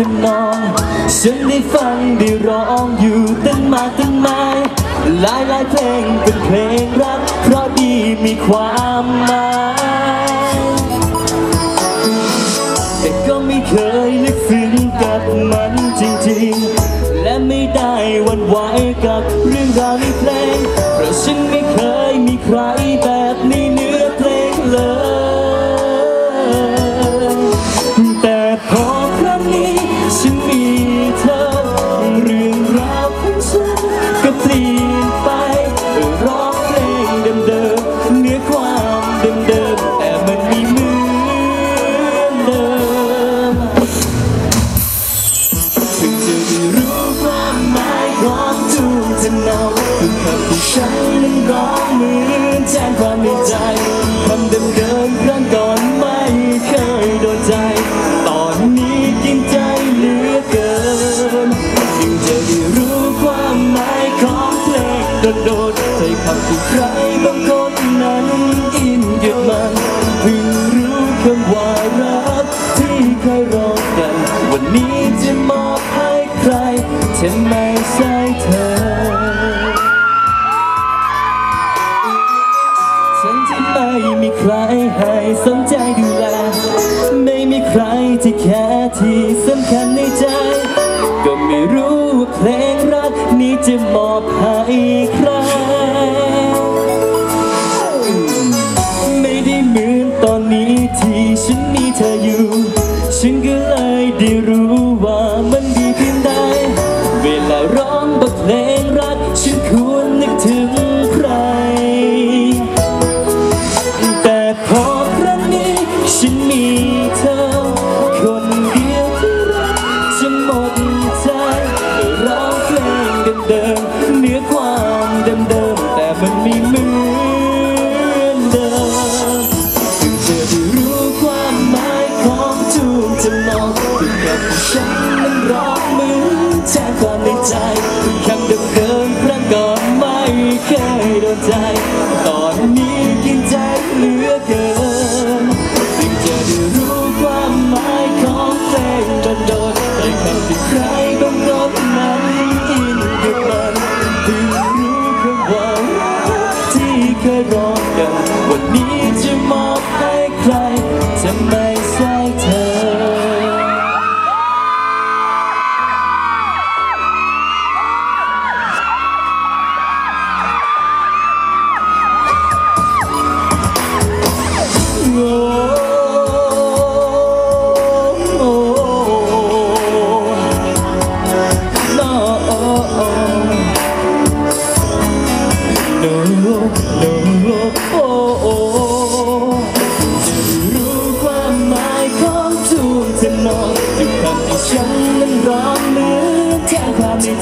หลายคำทนองฉันได้ฟังได้ร้องอยู่ตั้งมากตั้งหมายหลายหลายเพลงเป็นเพลงรัก เพราะดีมีความหมายแต่ก็ไม่เคยลึกซึ้งกับมันจริงๆ และไม่ได้วันไหวกับเรื่องราวในเพลงเพราะฉันไม่เคยมีใครแบบใน ทุกทำนองทุกคำที่ฉันนั้นร้องเหมือนแจ้งความในใจคำเดิมๆครั้งก่อนไม่เคยโดนใจ ตอนนี้กินใจเหลือเกินเพิ่งจะได้รู้ความหมายของเพลงโดดๆใจคำที่ใครบางคนนั้นอินกับมันเพิ่งรู้คำว่ารักที่เคยร้องกัน วันนี้จะมอบให้ใครจะไม่ ใครให้สนใจดูแล ไม่มีใครที่แค่ที่สำคัญในใจ ก็ไม่รู้ว่าเพลงรักนี้จะมอบให้ใคร กคำที่ฉันนั้นร้องเหมือนแจ้งความในใจทุกคำเดิมๆครั้งก่อนไม่เคยโดนใจ ตอนนี้กินใจเหลือเกินถึงจะได้รู้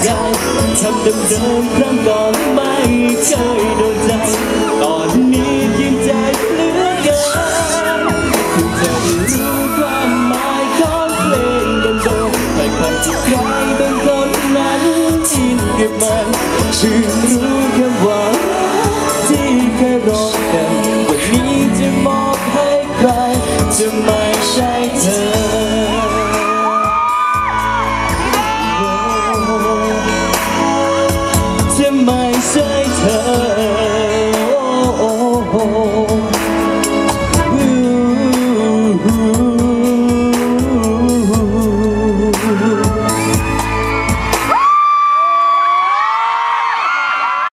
ใจทำเดิมเดิมครั้งก่อนไม่เคยโดนใจ ตอนนี้ยิ่งใจเหลือเกินคุณจะรู้ความหมายของเพลงเดิมเดิมไม่ควรจะใครบางคนนั้นชินก็บมันชื่นรู้แค่ว่าที่เคยรอกันวันนี้จะมอบให้ใครจะไม่ใช่เธอ